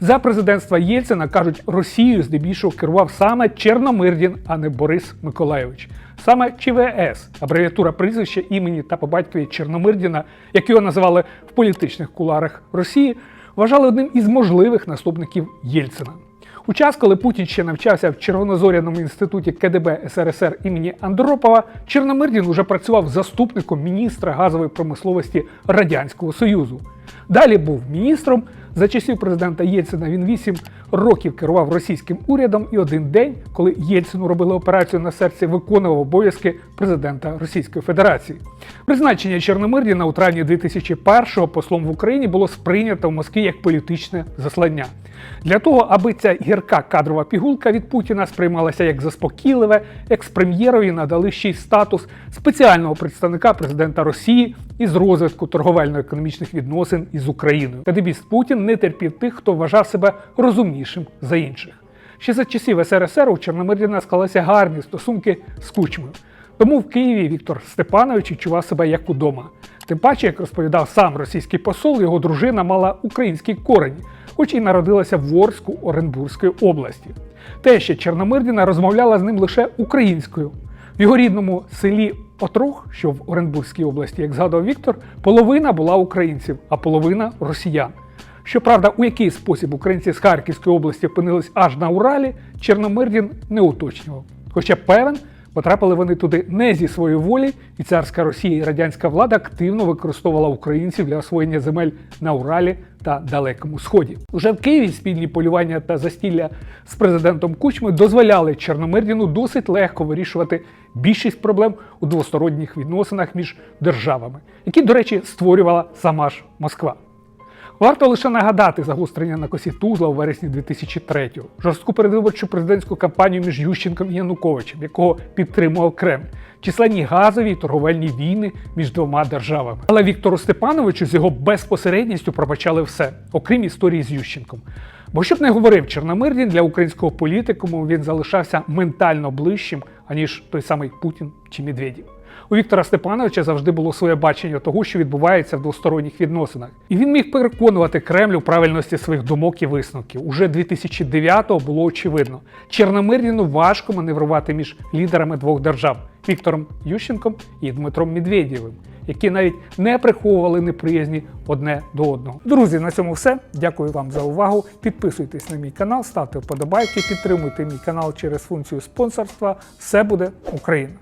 За президентства Єльцина кажуть, Росією здебільшого керував саме Черномирдін, а не Борис Миколайович. Саме ЧВС, абревіатура прізвища імені та по батькові Чорномирдіна, як його називали в політичних куларах Росії, вважали одним із можливих наступників Єльцина. У час, коли Путін ще навчався в Червонозоряному інституті КДБ СРСР імені Андропова, Чорномирдін уже працював заступником міністра газової промисловості Радянського Союзу. Далі був міністром. За часів президента Єльцина він 8 років керував російським урядом, і один день, коли Єльцину робили операцію на серці, виконував обов'язки президента Російської Федерації. Призначення Чорномирдіна у травні 2001-го послом в Україні було сприйнято в Москві як політичне заслання. Для того, аби ця гірка кадрова пігулка від Путіна сприймалася як заспокійливе, екс-прем'єрові надали ще й статус спеціального представника президента Росії із розвитку торговельно-економічних відносин із Україною. Кадебіст Путін не терпів тих, хто вважав себе розумнішим за інших. Ще за часів СРСР у Чорномирдіна склалися гарні стосунки з Кучмою. Тому в Києві Віктор Степанович відчував себе як удома. Тим паче, як розповідав сам російський посол, його дружина мала український корень, хоч і народилася в Орську Оренбурзької області. Те, що Чорномирдіна розмовляла з ним лише українською. В його рідному селі Отрог, що в Оренбурзькій області, як згадував Віктор, половина була українців, а половина росіян. Щоправда, у який спосіб українці з Харківської області опинились аж на Уралі, Чорномирдін не уточнював. Хоча певен, потрапили вони туди не зі своєї волі, і царська Росія і радянська влада активно використовувала українців для освоєння земель на Уралі та Далекому Сході. Уже в Києві спільні полювання та застілля з президентом Кучми дозволяли Чорномирдіну досить легко вирішувати більшість проблем у двосторонніх відносинах між державами, які, до речі, створювала сама ж Москва. Варто лише нагадати загострення на косі Тузла у вересні 2003-го, жорстку передвиборчу президентську кампанію між Ющенком і Януковичем, якого підтримував Кремль, численні газові і торговельні війни між двома державами. Але Віктору Степановичу з його безпосередністю пробачали все, окрім історії з Ющенком. Бо щоб не говорив Чорномирдін, для українського політикуму він залишався ментально ближчим, аніж той самий Путін чи Медведєв. У Віктора Степановича завжди було своє бачення того, що відбувається в двосторонніх відносинах, і він міг переконувати Кремль у правильності своїх думок і висновків. Уже 2009-го було очевидно, Чорномирдіну важко маневрувати між лідерами двох держав Віктором Ющенком і Дмитром Медведєвим, які навіть не приховували неприязні одне до одного. Друзі, на цьому все. Дякую вам за увагу. Підписуйтесь на мій канал, ставте вподобайки, підтримуйте мій канал через функцію спонсорства. Все буде Україна!